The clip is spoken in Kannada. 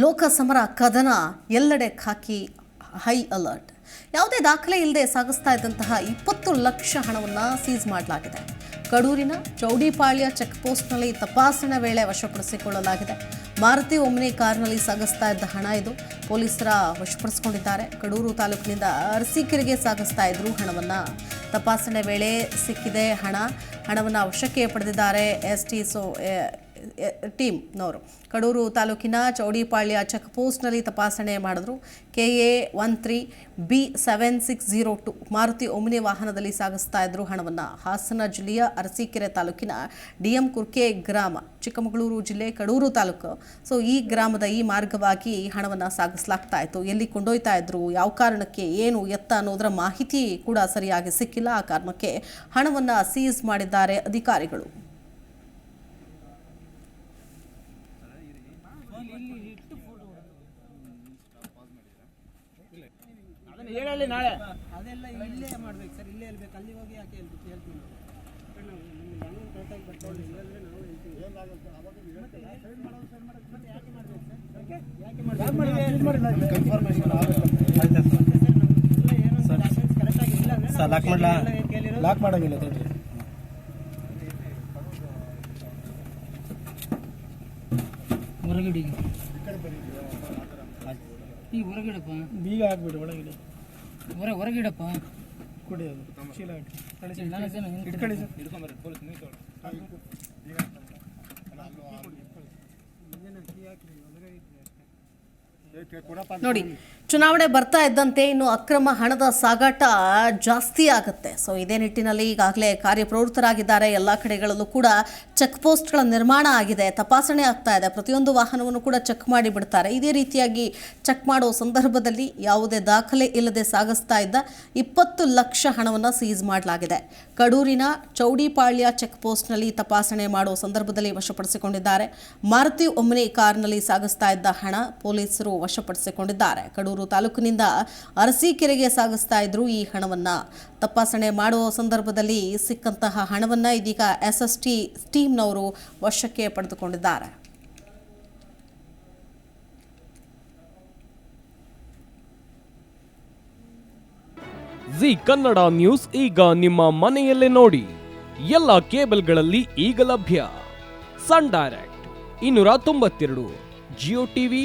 ಲೋಕಸಮರ ಕದನ ಎಲ್ಲೆಡೆ ಖಾಕಿ ಹೈ ಅಲರ್ಟ್ ಯಾವುದೇ ದಾಖಲೆ ಇಲ್ಲದೆ ಸಾಗಿಸ್ತಾ ಇದ್ದಂತಹ ಇಪ್ಪತ್ತು ಲಕ್ಷ ಹಣವನ್ನು ಸೀಸ್ ಮಾಡಲಾಗಿದೆ. ಕಡೂರಿನ ಚೌಡಿಪಾಳ್ಯ ಚೆಕ್ಪೋಸ್ಟ್ನಲ್ಲಿ ತಪಾಸಣೆ ವೇಳೆ ವಶಪಡಿಸಿಕೊಳ್ಳಲಾಗಿದೆ. ಮಾರುತಿ ಒಮ್ಮನಿ ಕಾರ್ನಲ್ಲಿ ಸಾಗಿಸ್ತಾ ಇದ್ದ ಹಣ ಇದು. ಪೊಲೀಸರ ವಶಪಡಿಸಿಕೊಂಡಿದ್ದಾರೆ. ಕಡೂರು ತಾಲೂಕಿನಿಂದ ಅರಸೀಕೆರೆಗೆ ಸಾಗಿಸ್ತಾ ಇದ್ರು ಹಣವನ್ನು ತಪಾಸಣೆ ವೇಳೆ ಸಿಕ್ಕಿದೆ ಹಣ. ಹಣವನ್ನು ವಶಕ್ಕೆ ಪಡೆದಿದ್ದಾರೆ ಎಸ್ ಟಿ ಸೊ ಟೀಮ್ನವರು ಕಡೂರು ತಾಲೂಕಿನ ಚೌಡಿಪಾಳ್ಯ ಚೆಕ್ ಪೋಸ್ಟ್ನಲ್ಲಿ ತಪಾಸಣೆ ಮಾಡಿದ್ರು. K A one three, B seven six zero two Maruti Omni ವಾಹನದಲ್ಲಿ ಸಾಗಿಸ್ತಾ ಇದ್ರು ಹಣವನ್ನು. ಹಾಸನ ಜಿಲ್ಲೆಯ ಅರಸೀಕೆರೆ ತಾಲೂಕಿನ ಡಿ ಎಂ ಕುರ್ಕೆ ಗ್ರಾಮ, ಚಿಕ್ಕಮಗಳೂರು ಜಿಲ್ಲೆ ಕಡೂರು ತಾಲೂಕು. ಸೊ, ಈ ಗ್ರಾಮದ ಈ ಮಾರ್ಗವಾಗಿ ಹಣವನ್ನು ಸಾಗಿಸಲಾಗ್ತಾ ಇತ್ತು. ಎಲ್ಲಿ ಕೊಂಡೊಯ್ತಾ ಇದ್ರು, ಯಾವ ಕಾರಣಕ್ಕೆ, ಏನು ಎತ್ತ ಅನ್ನೋದರ ಮಾಹಿತಿ ಕೂಡ ಸರಿಯಾಗಿ ಸಿಕ್ಕಿಲ್ಲ. ಆ ಕಾರಣಕ್ಕೆ ಹಣವನ್ನು ಸೀಸ್ ಮಾಡಿದ್ದಾರೆ ಅಧಿಕಾರಿಗಳು. ಅದನ್ನ ಹೇಳಲಿ ನಾಳೆ. ಅದೆಲ್ಲ ಇಲ್ಲೇ ಮಾಡ್ಬೇಕು ಸರ್ ಇಲ್ಲೇ ಹೇಳ್ಬೇಕು ಅಲ್ಲಿ ಹೋಗಿ ಯಾಕೆ ಹೇಳ್ಬೇಕು ಹೇಳ್ತೀನಿ. ನಾವು ಯಾಕಂದ್ರೆ ನಾವು ನಮ್ಗೆ ಹೆಂಗೆ ತಡ್ರಿ ಹೊರಗಡೆಗೆ ಈ ಹೊರಗಿಡಪ್ಪ ಬೀಗ ಹಾಕ್ಬಿಡಿ ಒಳಗಡೆ ಹೊರ ಹೊರಗಿಡಪ್ಪ ಕೊಡಿ ಅದು ಚೀಲ ಹಾಕಿ ಕಳಿಸಿ ನಾಲ್ಕು ಜನ ಹಿಂದೆ ಇಟ್ಕೊಳ್ಳಿ ಸರ್ ನೋಡಿ, ಚುನಾವಣೆ ಬರ್ತಾ ಇದ್ದಂತೆ ಇನ್ನು ಅಕ್ರಮ ಹಣದ ಸಾಗಾಟ ಜಾಸ್ತಿ ಆಗುತ್ತೆ. ಸೊ ಇದೇ ನಿಟ್ಟಿನಲ್ಲಿ ಈಗಾಗಲೇ ಕಾರ್ಯಪ್ರವೃತ್ತರಾಗಿದ್ದಾರೆ. ಎಲ್ಲ ಕಡೆಗಳಲ್ಲೂ ಕೂಡ ಚೆಕ್ ಪೋಸ್ಟ್ಗಳ ನಿರ್ಮಾಣ ಆಗಿದೆ. ತಪಾಸಣೆ ಆಗ್ತಾ ಇದೆ. ಪ್ರತಿಯೊಂದು ವಾಹನವನ್ನು ಕೂಡ ಚೆಕ್ ಮಾಡಿ ಬಿಡ್ತಾರೆ. ಇದೇ ರೀತಿಯಾಗಿ ಚೆಕ್ ಮಾಡೋ ಸಂದರ್ಭದಲ್ಲಿ ಯಾವುದೇ ದಾಖಲೆ ಇಲ್ಲದೆ ಸಾಗಿಸ್ತಾ ಇದ್ದ ಇಪ್ಪತ್ತು ಲಕ್ಷ ಹಣವನ್ನು ಸೀಸ್ ಮಾಡಲಾಗಿದೆ. ಕಡೂರಿನ ಚೌಡಿಪಾಳ್ಯ ಚೆಕ್ ಪೋಸ್ಟ್ನಲ್ಲಿ ತಪಾಸಣೆ ಮಾಡೋ ಸಂದರ್ಭದಲ್ಲಿ ವಶಪಡಿಸಿಕೊಂಡಿದ್ದಾರೆ. ಮಾರುತಿ ಒಮ್ಮನೆ ಕಾರ್ನಲ್ಲಿ ಸಾಗಿಸ್ತಾ ಇದ್ದ ಹಣ ಪೊಲೀಸರು ವಶಪಡಿಸಿಕೊಂಡಿದ್ದಾರೆ. ಕಡೂರು ತಾಲೂಕಿನಿಂದ ಅರಸೀಕೆರೆಗೆ ಸಾಗಿಸ್ತಾ ಇದ್ರು ಈ ಹಣವನ್ನ. ತಪಾಸಣೆ ಮಾಡುವ ಸಂದರ್ಭದಲ್ಲಿ ಸಿಕ್ಕಂತಹ ಹಣವನ್ನ ಇದೀಗ ಎಸ್ ಎಸ್ ಟಿ ಟೀಮ್ನವರು ವಶಕ್ಕೆ ಪಡೆದುಕೊಂಡಿದ್ದಾರೆ. ಜಿ ಕನ್ನಡ ನ್ಯೂಸ್ ಈಗ ನಿಮ್ಮ ಮನೆಯಲ್ಲೇ ನೋಡಿ. ಎಲ್ಲ ಕೇಬಲ್ಗಳಲ್ಲಿ ಈಗ ಲಭ್ಯ. ಸನ್ ಡೈರೆಕ್ಟ್, ಇನ್ನೂರ ತೊಂಬತ್ತೆರಡು, ಜಿಯೋ ಟಿವಿ